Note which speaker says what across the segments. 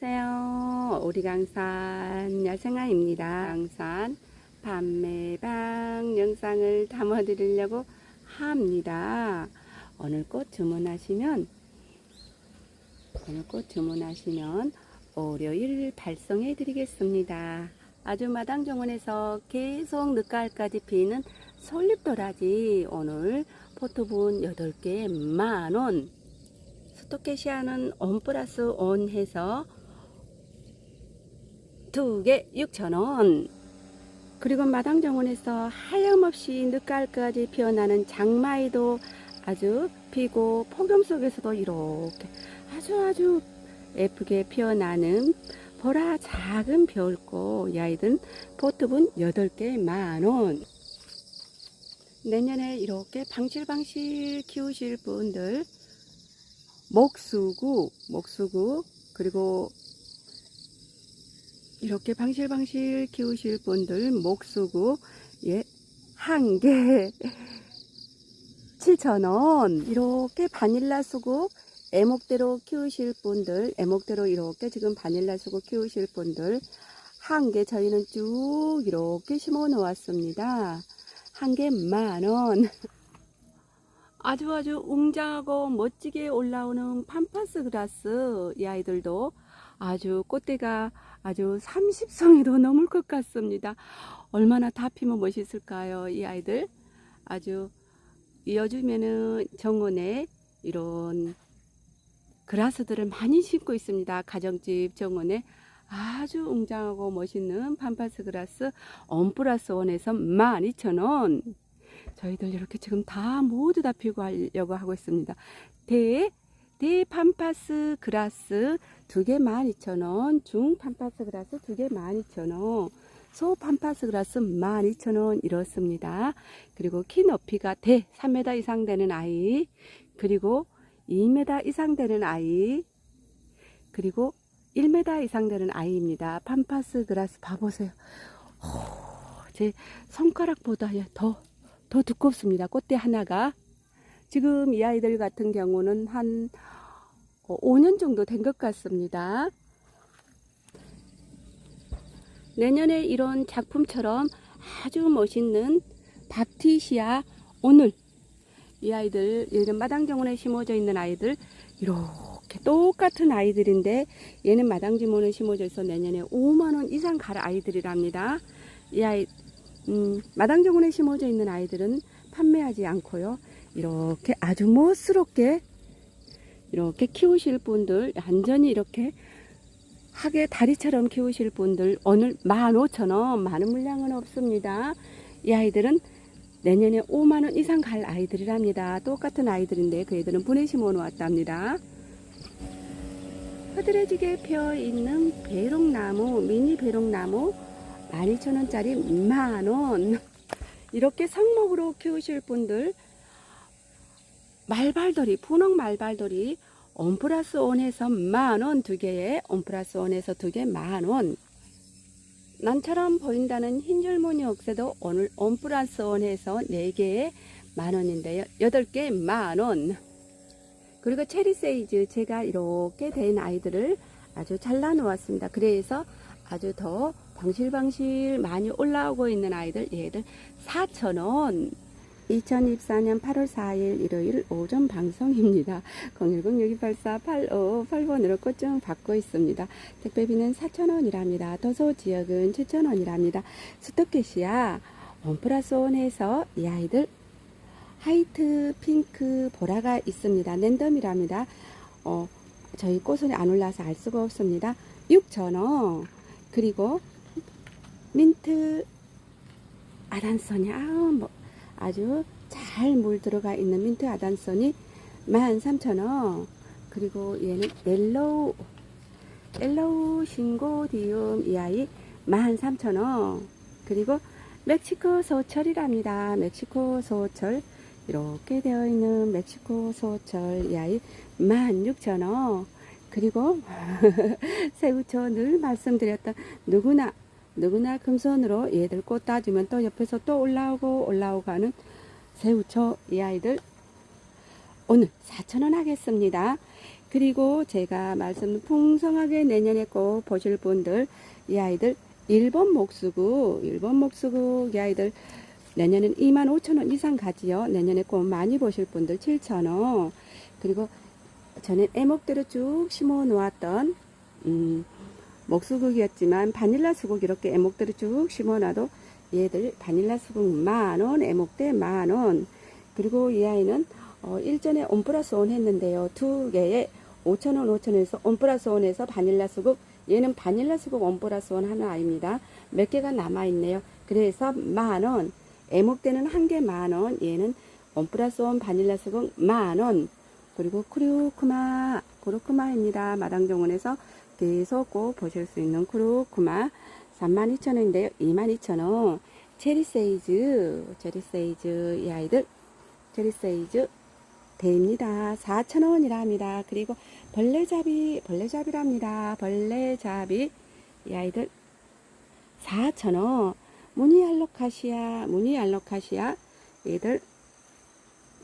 Speaker 1: 안녕하세요. 오리강산 야생아입니다. 강산 판매방 영상을 담아드리려고 합니다. 오늘 꽃 주문하시면 오늘 꽃 주문하시면 월요일 발송해 드리겠습니다. 아주 마당 정원에서 계속 늦가을까지 피는 솔잎도라지 오늘 포토분 8개 만원 스토케시아는 온 플러스 온 해서 두 개 6,000원. 그리고 마당 정원에서 하염없이 늦가을까지 피어나는 장마이도 아주 피고 폭염 속에서도 이렇게 아주 아주 예쁘게 피어나는 보라 작은 이 아이들은 포트분 8개 만원. 내년에 이렇게 방실방실 키우실 분들 목수구, 목수구, 그리고 이렇게 방실방실 키우실 분들 목수구, 예, 한 개, 7,000원. 이렇게 바닐라 수국, 애목대로 키우실 분들, 애목대로 이렇게 지금 바닐라 수국 키우실 분들, 한 개 저희는 쭉 이렇게 심어 놓았습니다. 한 개 만원. 아주 아주 웅장하고 멋지게 올라오는 팜파스 그라스 이 아이들도 아주 꽃대가 아주 30송이도 넘을 것 같습니다. 얼마나 다 피면 멋있을까요? 이 아이들 아주 요즘에는 정원에 이런 그라스들을 많이 심고 있습니다. 가정집 정원에 아주 웅장하고 멋있는 팜파스 그라스 언플러스 원에서 12,000원 저희들 이렇게 지금 다 모두 다 피고 하려고 하고 있습니다. 대, 대 팜파스 그라스 두개 12,000원, 중 팜파스 그라스 두개 12,000원, 소 팜파스 그라스 12,000원 이렇습니다. 그리고 키 높이가 대 3m 이상 되는 아이, 그리고 2m 이상 되는 아이, 그리고 1m 이상 되는 아이입니다. 팜파스 그라스 봐보세요. 오, 제 손가락보다 더, 더 두껍습니다. 꽃대 하나가. 지금 이 아이들 같은 경우는 한 5년 정도 된 것 같습니다. 내년에 이런 작품처럼 아주 멋있는 밥티시아 오늘 이 아이들 이런 마당 정원에 심어져 있는 아이들 이렇게 똑같은 아이들인데 얘는 마당 지문에 심어져 있어 내년에 5만원 이상 갈 아이들이랍니다. 이 아이 음, 마당 정원에 심어져 있는 아이들은 판매하지 않고요. 이렇게 아주 멋스럽게 이렇게 키우실 분들 완전히 이렇게 하게 다리처럼 키우실 분들 오늘 15,000원 많은 물량은 없습니다. 이 아이들은 내년에 5만원 이상 갈 아이들이랍니다. 똑같은 아이들인데 그 애들은 분해 심어 놓았답니다. 흐드러지게 피어 있는 배롱나무, 미니 배롱나무 12,000원짜리 만원. 이렇게 성목으로 키우실 분들 말발돌이, 분홍 말발돌이 온 플러스 온에서 만원 두 개에 온 플러스 온에서 두 개 만원. 난처럼 보인다는 흰 줄무늬 억새도 오늘 온 플러스 온에서 네 개에 만원인데요. 여덟 개 만원. 그리고 체리 세이즈 제가 이렇게 된 아이들을 아주 잘라 놓았습니다. 그래서 아주 더 방실방실 많이 올라오고 있는 아이들 얘들 4,000원 2024년 8월 4일 일요일 오전 방송입니다. 010-6284-8588번으로 꽃좀 받고 있습니다. 택배비는 4,000원이랍니다. 도서 지역은 7,000원이랍니다. 스토켓이야 원 플러스 원에서 이 아이들 화이트, 핑크, 보라가 있습니다. 랜덤이랍니다. 어, 저희 꽃은 안 올라서 알 수가 없습니다. 6,000원 그리고 민트 아단선이 아우 뭐 아주 잘 물 들어가 있는 민트 아단선이 13,000원. 그리고 얘는 옐로우 옐로우 싱고디움 이 아이 13,000원. 그리고 멕시코 소철이랍니다. 멕시코 소철. 이렇게 되어 있는 멕시코 소철 이 아이 16,000원. 그리고 새우초 늘 말씀드렸던 누구나 누구나 금손으로 얘들 꽃 따주면 또 옆에서 또 올라오고 올라오고 하는 새우초 이 아이들 오늘 4,000원 하겠습니다. 그리고 제가 말씀 풍성하게 내년에 꼭 보실 분들 이 아이들 1번 목수국 1번 목수국 이 아이들 내년엔 2만 5천 원 이상 가지요. 내년에 꼭 많이 보실 분들 7천 원. 그리고 저는 애목대로 쭉 심어 놓았던 음, 목수국이었지만 바닐라 수국 이렇게 애목대로 쭉 심어 놔도 얘들 바닐라 수국 만 원, 애목대 만 원. 그리고 이 아이는 어, 일전에 온 플러스 온 했는데요. 두 개에 5천 원, 5천 원에서 온 플러스 온에서 바닐라 수국 얘는 바닐라 수국 온 플러스 온 하는 아이입니다. 몇 개가 남아 있네요. 그래서 만 원. 애목대는 한 개 만 원. 얘는 원 플러스 원 바닐라 수국 만 원. 그리고 크루크마, 크루크마입니다. 마당정원에서 계속 꼭 보실 수 있는 크루크마 32,000원인데요. 22,000원. 체리 세이즈, 체리 세이즈 이 아이들 체리 세이즈 대입니다. 4,000원이라 합니다. 그리고 벌레잡이, 벌레잡이랍니다. 벌레잡이 이 아이들 4,000원. 무늬 알로카시아, 무늬 알로카시아 얘들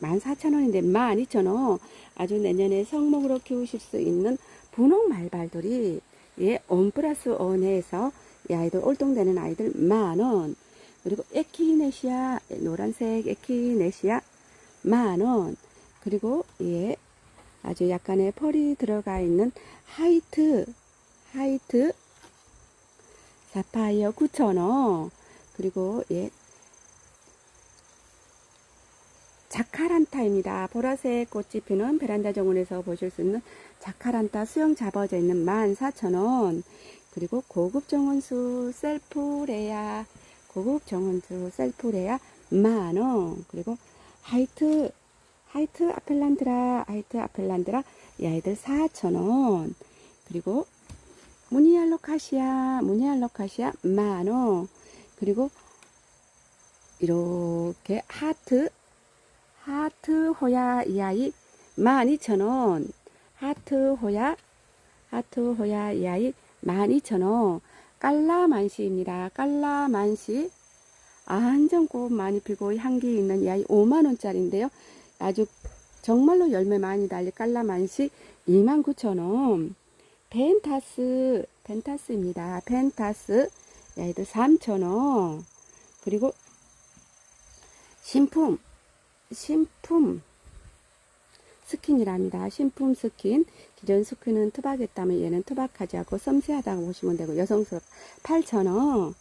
Speaker 1: 14,000원인데 12,000원. 아주 내년에 성목으로 키우실 수 있는 분홍 말발들이 예, 온 플러스 온에서 이 아이들 올동되는 아이들 만원. 그리고 에키네시아, 노란색 에키네시아 만원. 그리고 예, 아주 약간의 펄이 들어가 있는 하이트, 하이트 사파이어 9,000원. 그리고 예, 자카란타입니다. 보라색 꽃이 피는 베란다 정원에서 보실 수 있는 자카란타 수영 잡아져 있는 14,000원. 그리고 고급 정원수 셀프레아, 고급 정원수 셀프레아 만원. 그리고 하이트, 하이트 아펠란드라, 하이트 아펠란드라 이 아이들 4,000원. 그리고 무니알로카시아, 무니알로카시아 만원. 그리고 이렇게 하트, 하트 호야 이 아이 12,000원. 하트 호야, 하트 호야 이 아이 12,000원. 깔라만시입니다. 깔라만시. 안전꽃 많이 피고 향기 있는 이 아이 5만원짜리인데요. 아주 정말로 열매 많이 달린 깔라만시 29,000원. 펜타스, 펜타스입니다. 펜타스. 이 아이들 3,000원. 그리고 신품, 신품 스킨이랍니다. 신품 스킨. 기존 스킨은 투박했다면 얘는 투박하지 않고 섬세하다고 보시면 되고 여성스럽 8,000원.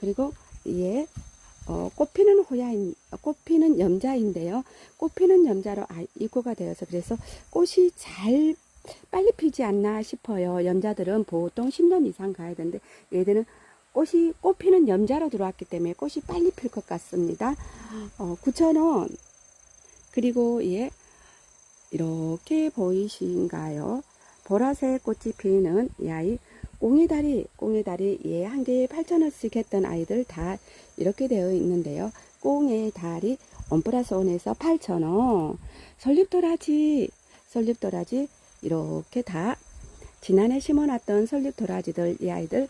Speaker 1: 그리고 얘 어, 꽃피는 호야인, 어, 꽃피는 염자인데요. 꽃피는 염자로 아, 입고가 되어서 그래서 꽃이 잘 빨리 피지 않나 싶어요. 염자들은 보통 10년 이상 가야 되는데 얘들은 꽃이 꽃피는 염자로 들어왔기 때문에 꽃이 빨리 필 것 같습니다. 어, 9,000원. 그리고 예, 이렇게 보이신가요? 보라색 꽃이 피는 이 아이 꽁이다리, 꽁이다리 예, 한 개에 8,000원씩 했던 아이들 다 이렇게 되어 있는데요. 꽁의 다리 원플러스 원에서 8,000원. 설립도라지, 설립도라지 이렇게 다 지난해 심어놨던 설립도라지들 이 아이들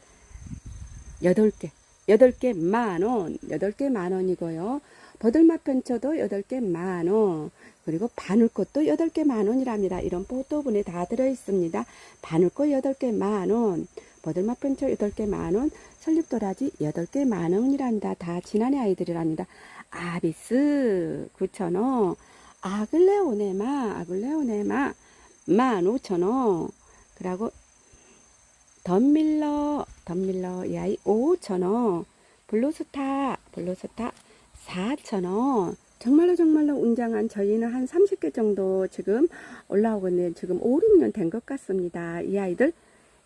Speaker 1: 8개, 8개 만원, 8개 만원이고요. 버들맛 편초도 8개 만원, 그리고 바늘꽃도 8개 만원이랍니다. 이런 포토분에 다 들어있습니다. 바늘꽃 8개 만원, 버들맛 편초 8개 만원, 설립도라지 8개 만원이랍니다. 다 지난해 아이들이랍니다. 아비스 9,000원, 아글레오네마, 아글레오네마 15,000원, 그리고 덤밀러, 덤밀러 이 아이 5,000원, 블루스타, 블루스타 4,000원. 정말로 정말로 웅장한 저희는 한 30개 정도 지금 올라오고 있는 지금 5, 6년 된 것 같습니다. 이 아이들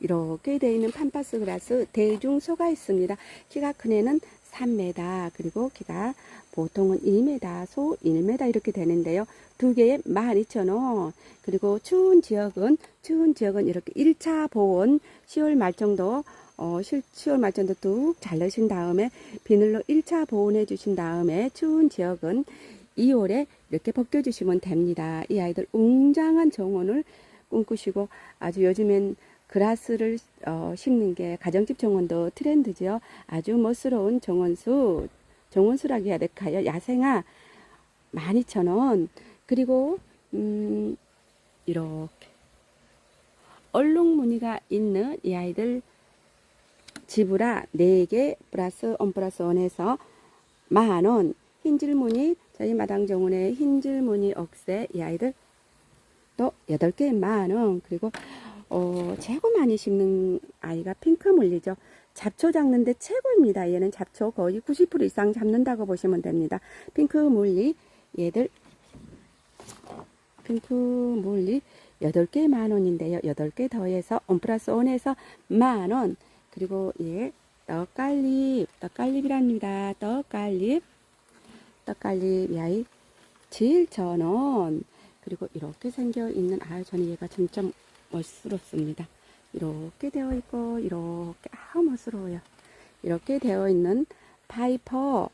Speaker 1: 이렇게 되어 있는 판파스 그라스 대중소가 있습니다. 키가 큰 애는 3m 그리고 키가 보통은 2m, 소 1m 이렇게 되는데요. 두 개에 12,000원. 그리고 추운 지역은 추운 지역은 이렇게 1차 보온 10월 말 정도 어, 10월 말 정도 뚝 잘르신 다음에 비늘로 1차 보온해 주신 다음에 추운 지역은 2월에 이렇게 벗겨 주시면 됩니다. 이 아이들 웅장한 정원을 꿈꾸시고 아주 요즘엔 그라스를 어, 심는 게 가정집 정원도 트렌드죠. 아주 멋스러운 정원수, 정원수라고 해야 될까요? 야생화 12,000원. 그리고 음, 이렇게 얼룩 무늬가 있는 이 아이들 지브라 4개 플러스 원 플러스 원에서 만원 흰질 무늬 저희 마당 정원의 흰질 무늬 억새 이 아이들 또 8개 만원 그리고 어, 최고 많이 심는 아이가 핑크 물리죠. 잡초 잡는데 최고입니다. 얘는 잡초 거의 90% 이상 잡는다고 보시면 됩니다. 핑크 물리 얘들 핑크 물리 8개 만원인데요. 8개 더해서 원 플러스 원에서 만원 그리고 예 떡갈립 떡갈립이랍니다. 떡갈립 떡갈립 야이 7,000원 그리고 이렇게 생겨 있는 아 저는 얘가 진짜 멋스럽습니다. 이렇게 되어 있고 이렇게 아 멋스러워요. 이렇게 되어 있는 파이퍼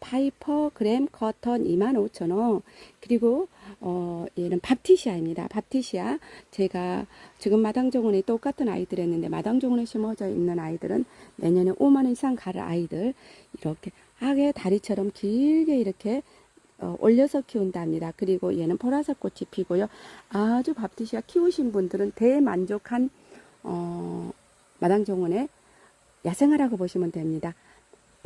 Speaker 1: 파이퍼 그램 커턴 25,000원 그리고 어 얘는 밥티시아입니다. 밥티시아 제가 지금 마당정원에 똑같은 아이들 했는데 마당정원에 심어져 있는 아이들은 내년에 5만 원 이상 갈 아이들 이렇게 하게 다리처럼 길게 이렇게 어, 올려서 키운답니다. 그리고 얘는 보라색 꽃이 피고요. 아주 밥티시아 키우신 분들은 대만족한 어, 마당정원의 야생화라고 보시면 됩니다.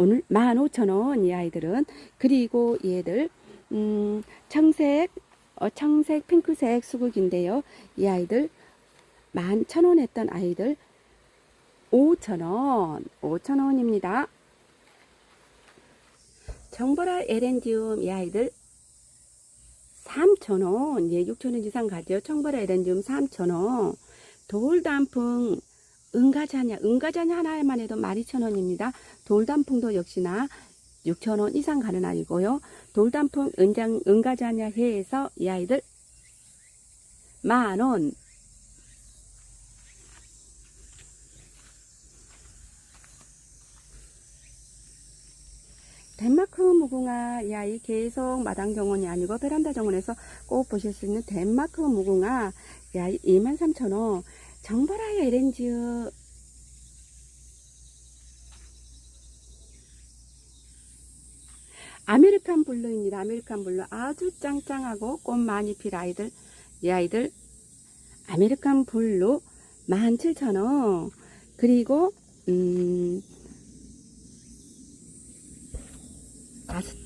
Speaker 1: 오늘 15,000원 이 아이들은 그리고 얘들 음, 청색 어, 청색 핑크색 수국인데요. 이 아이들 11,000원 했던 아이들 5,000원 5,000원입니다. 정보라 에렌디움 이 아이들 3,000원 예 6,000원 이상 가죠. 청보라 에렌디움 3,000원 돌단풍 은가자냐 은가자냐 하나에만 해도 12,000원입니다. 돌단풍도 역시나 6,000원 이상 가는 아이고요. 돌단풍 은장 은가자냐 해에서 이 아이들 만원 덴마크 무궁화 야이 계속 마당 정원이 아니고 베란다 정원에서 꼭 보실 수 있는 덴마크 무궁화 야이 23,000원 정보라의 에렌즈 아메리칸 블루입니다. 아메리칸 블루. 아주 짱짱하고 꽃 많이 필 아이들 이 아이들. 아메리칸 블루 17,000원. 그리고 음 아스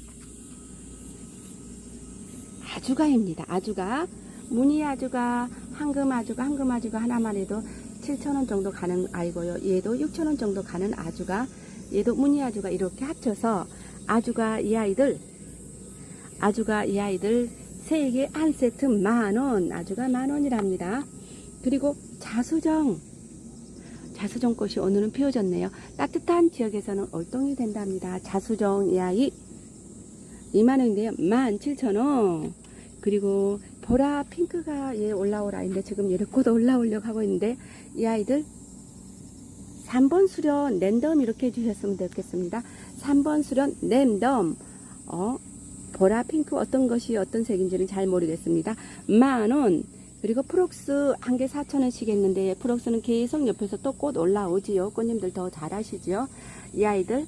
Speaker 1: 아주가입니다. 아주가. 무늬 아주가 황금 아주가 황금 아주가 하나만 해도 7,000원 정도 가는 아이고요. 얘도 6,000원 정도 가는 아주가 얘도 무늬 아주가 이렇게 합쳐서 아주가 이 아이들 아주가 이 아이들 세 개 한 세트 만원 아주가 만원이랍니다. 그리고 자수정 자수정 꽃이 오늘은 피어졌네요. 따뜻한 지역에서는 얼똥이 된답니다. 자수정 이 아이 2만원인데요. 17,000원. 그리고 보라 핑크가 얘 올라올 아이인데 지금 얘를 곧 올라오려고 하고 있는데 이 아이들 3번 수련 랜덤 이렇게 해주셨으면 좋겠습니다. 3번 수련 랜덤 어 보라 핑크 어떤 것이 어떤 색인지는 잘 모르겠습니다. 만원 그리고 프록스 한 개 4천원씩 했는데 프록스는 계속 옆에서 또 꽃 올라오지요. 꽃님들 더 잘하시지요. 이 아이들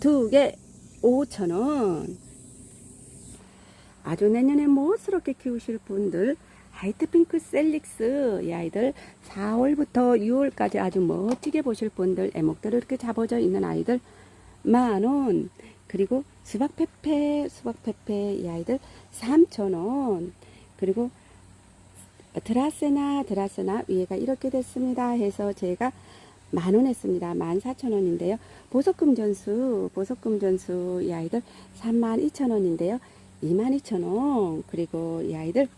Speaker 1: 두 개 5천원 아주 내년에 멋스럽게 키우실 분들 화이트핑크 셀릭스 이 아이들 4월부터 6월까지 아주 멋지게 보실 분들 애목대로 이렇게 잡아져 있는 아이들 만원 그리고 수박페페 수박페페 이 아이들 3천원 그리고 드라세나 드라세나 위에가 이렇게 됐습니다 해서 제가 만원 했습니다. 만 사천 원인데요. 보석금 전수, 보석금 전수 이 아이들 3만 2천 원인데요. 2만 2천 원. 그리고 이 아이들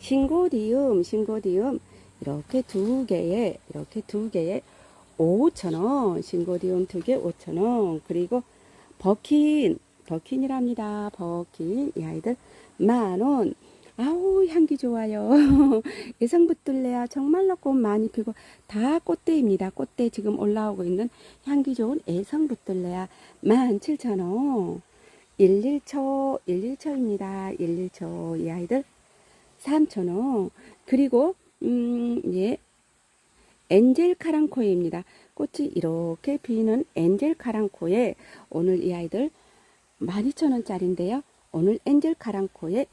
Speaker 1: 신고디움, 신고디움 이렇게 두 개에 이렇게 두 개에 5천 원. 신고디움 두 개 5천 원. 그리고 버킨, 버킨이랍니다. 버킨 이 아이들 만 원. 아우 향기 좋아요. 예성붙들레야 정말로 꽃 많이 피고 다 꽃대입니다. 꽃대 지금 올라오고 있는 향기 좋은 애성붙들레야 17,000원. 11초 11초입니다. 11초 이 아이들 3,000원. 그리고 음, 예. 엔젤 카랑코입니다. 꽃이 이렇게 피는 엔젤 카랑코에 오늘 이 아이들 12,000원짜리인데요. 오늘 엔젤 카랑코에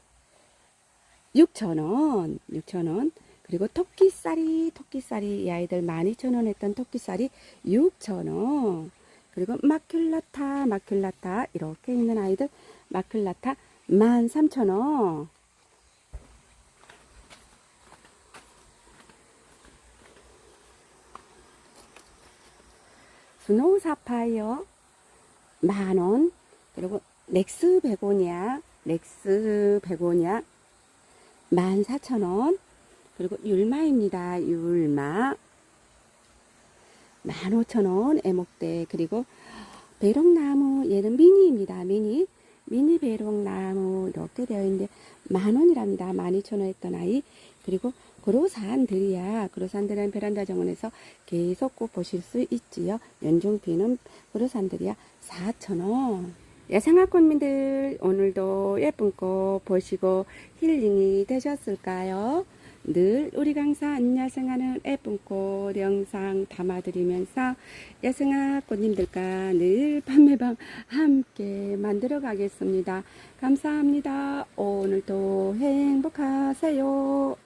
Speaker 1: 6,000원, 6,000원. 그리고 토끼살이, 토끼살이 이 아이들 12,000원 했던 토끼살이 6,000원. 그리고 마큘라타, 마큘라타 이렇게 있는 아이들 마큘라타 13,000원. 스노우 사파이어 만원. 그리고 렉스 베고니아, 렉스 베고니아 14,000원. 그리고 율마입니다. 율마 15,000원 애목대 그리고 배롱나무 얘는 미니입니다. 미니 미니 배롱나무 이렇게 되어 있는데 만원이랍니다. 12,000원 했던 아이 그리고 그로산들이야 그로산들은 베란다 정원에서 계속 꼭 보실 수 있지요. 연중비는 그로산들이야 4,000원 야생화꽃민들 오늘도 예쁜 꽃 보시고 힐링이 되셨을까요? 늘 우리 강사 안야생하는 예쁜 꽃 영상 담아드리면서 야생화 꽃님들과 늘 밤매밤 함께 만들어 가겠습니다. 감사합니다. 오늘도 행복하세요.